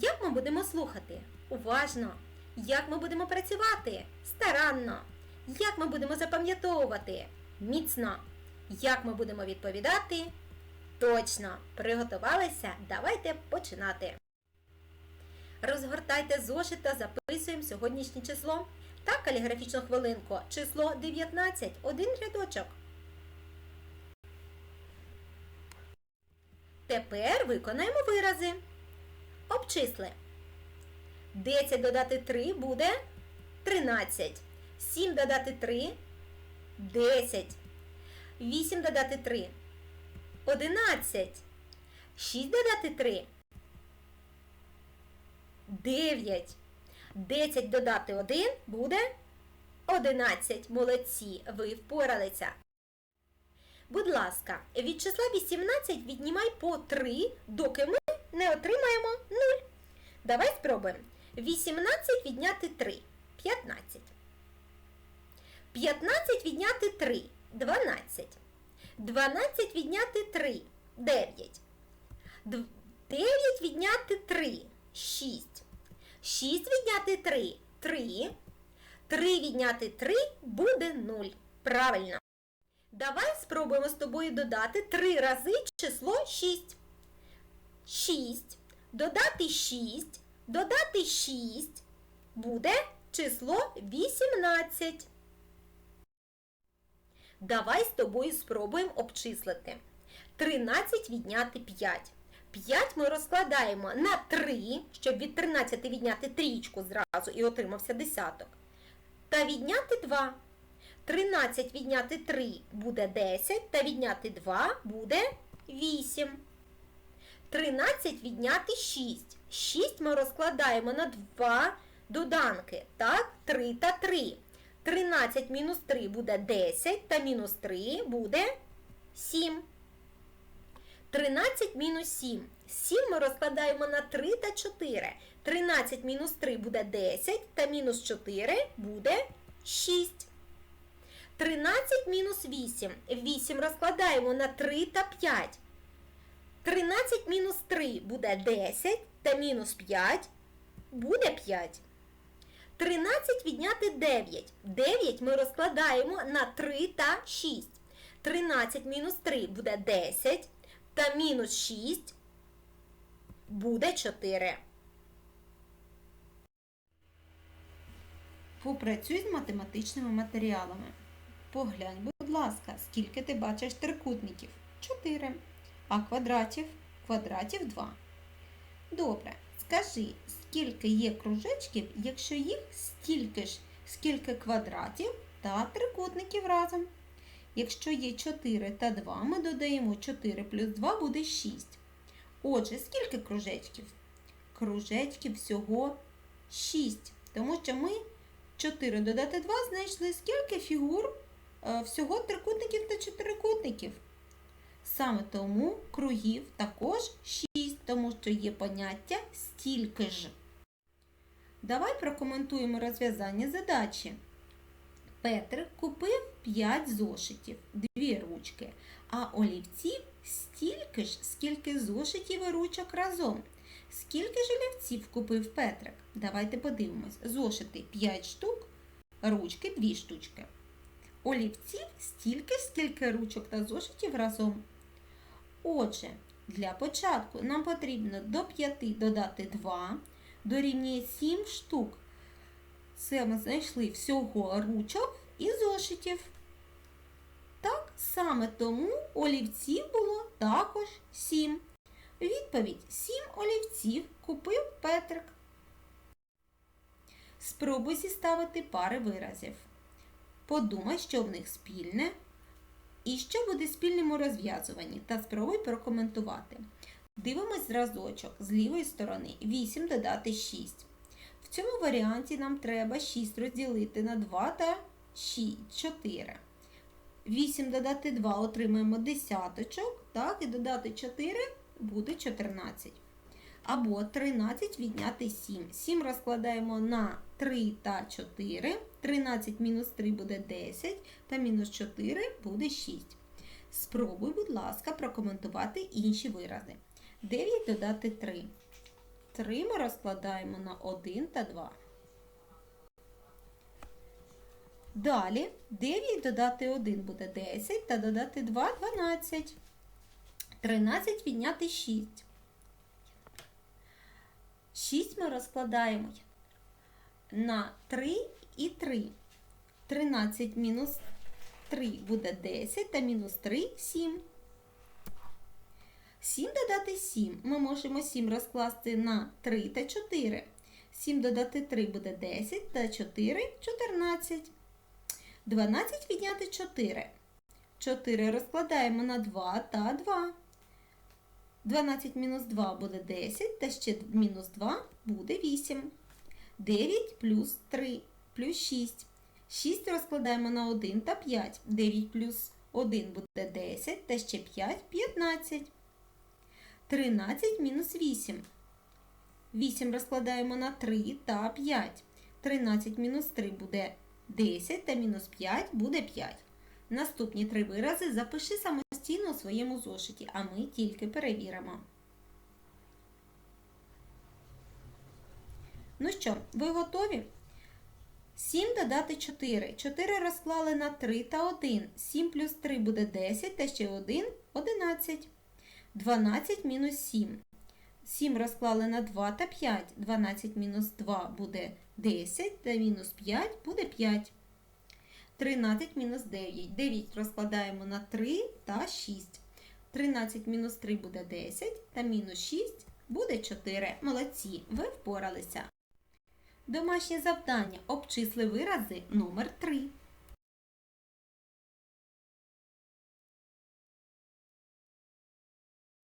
Як ми будемо слухати? Уважно. Як ми будемо працювати? Старанно. Як ми будемо запам'ятовувати? Міцно. Як ми будемо відповідати? Точно. Приготувалися? Давайте починати. Розгортайте зошит та записуємо сьогоднішнє число. та каліграфічну хвилинку. Число 19. Один рядочок. Тепер виконаємо вирази. Обчисли. 10 додати 3 буде 13. 7 додати 3 10. 8 додати 3 11. 6 додати 3 9. 10 додати 1 буде 11. Молодці, ви впоралися. Будь ласка, від числа 18 віднімай по 3, доки ми не отримаємо 0. Давай спробуємо. 18 відняти 3 15. 15 відняти 3 12. 12 відняти 3 9. 9 відняти 3 6. 6 відняти 3 3. 3 відняти 3 буде 0. Правильно. Давай спробуємо з тобою додати 3 рази число 6. 6. Додати 6. Додати 6 буде число 18. Давай з тобою спробуємо обчислити. 13 відняти 5. 5 ми розкладаємо на 3, щоб від 13 відняти трічку зразу і отримався десяток. Та відняти 2. 13 відняти 3 буде 10, та відняти 2 буде 8. 13 відняти 6. 6 ми розкладаємо на 2 доданки. Так, 3 та 3. 13 мінус 3 буде 10, та мінус 3 буде 7. 13 мінус 7. 7 ми розкладаємо на 3 та 4. 13 мінус 3 буде 10, та мінус 4 буде 6. 13 мінус 8. 8 розкладаємо на 3 та 5. 13 мінус 3 буде 10, та мінус 5 буде 5. 13 відняти 9. 9 ми розкладаємо на 3 та 6. 13 мінус 3 буде 10, та мінус 6 буде 4. Попрацюй з математичними матеріалами. Поглянь, будь ласка, скільки ти бачиш трикутників? 4. А квадратів? Квадратів 2. Добре. Скажи, скільки є кружечків, якщо їх стільки ж, скільки квадратів та трикутників разом. Якщо є 4 та 2, ми додаємо 4 плюс 2 буде 6. Отже, скільки кружечків? Кружечків всього 6. Тому що ми 4 додати 2 знайшли скільки фігур е, всього трикутників та чотирикутників. Саме тому кругів також 6, тому що є поняття стільки ж. Давай прокоментуємо розв'язання задачі. Петрик купив 5 зошитів, 2 ручки, а олівців стільки ж, скільки зошитів і ручок разом. Скільки ж олівців купив Петрик? Давайте подивимось. Зошити 5 штук, ручки 2 штучки. Олівців стільки, скільки ручок та зошитів разом. Отже, для початку нам потрібно до 5 додати 2, дорівнює 7 штук. Це ми знайшли всього ручок і зошитів. Так, саме тому олівців було також 7. Відповідь 7 олівців купив Петрик. Спробуй зіставити пари виразів. Подумай, що в них спільне і що буде спільним у розв'язуванні, та спробуй прокоментувати. Дивимось зразочок з лівої сторони 8 додати 6. В цьому варіанті нам треба 6 розділити на 2 та 6, 4. 8 додати 2 отримаємо десяточок, так, і додати 4 буде 14. Або 13 відняти 7. 7 розкладаємо на 3 та 4. 13 мінус 3 буде 10, та мінус 4 буде 6. Спробуй, будь ласка, прокоментувати інші вирази. 9 додати 3. 3 ми розкладаємо на 1 та 2. Далі 9 додати 1 буде 10 та додати 2 – 12. 13 відняти 6. 6 ми розкладаємо на 3 і 3. 13 мінус 3 буде 10 та мінус 3 – 7. 7 додати 7. Ми можемо 7 розкласти на 3 та 4. 7 додати 3 буде 10 та 4 – 14. 12 відняти 4. 4 розкладаємо на 2 та 2. 12 мінус 2 буде 10, та ще мінус 2 буде 8. 9 плюс 3 плюс 6. 6 розкладаємо на 1 та 5. 9 плюс 1 буде 10, та ще 5 – 15. 13 мінус 8. 8 розкладаємо на 3 та 5. 13 мінус 3 буде 10 та мінус 5 буде 5. Наступні три вирази запиши самостійно у своєму зошиті, а ми тільки перевіримо. Ну що, ви готові? 7 додати 4. 4 розклали на 3 та 1. 7 плюс 3 буде 10 та ще 1 – 11. 12 мінус 7. 7 розклали на 2 та 5. 12 мінус 2 буде 10 та мінус 5 буде 5. 13 мінус 9. 9 розкладаємо на 3 та 6. 13 мінус 3 буде 10 та мінус 6 буде 4. Молодці, ви впоралися. Домашнє завдання. Обчисли вирази номер 3.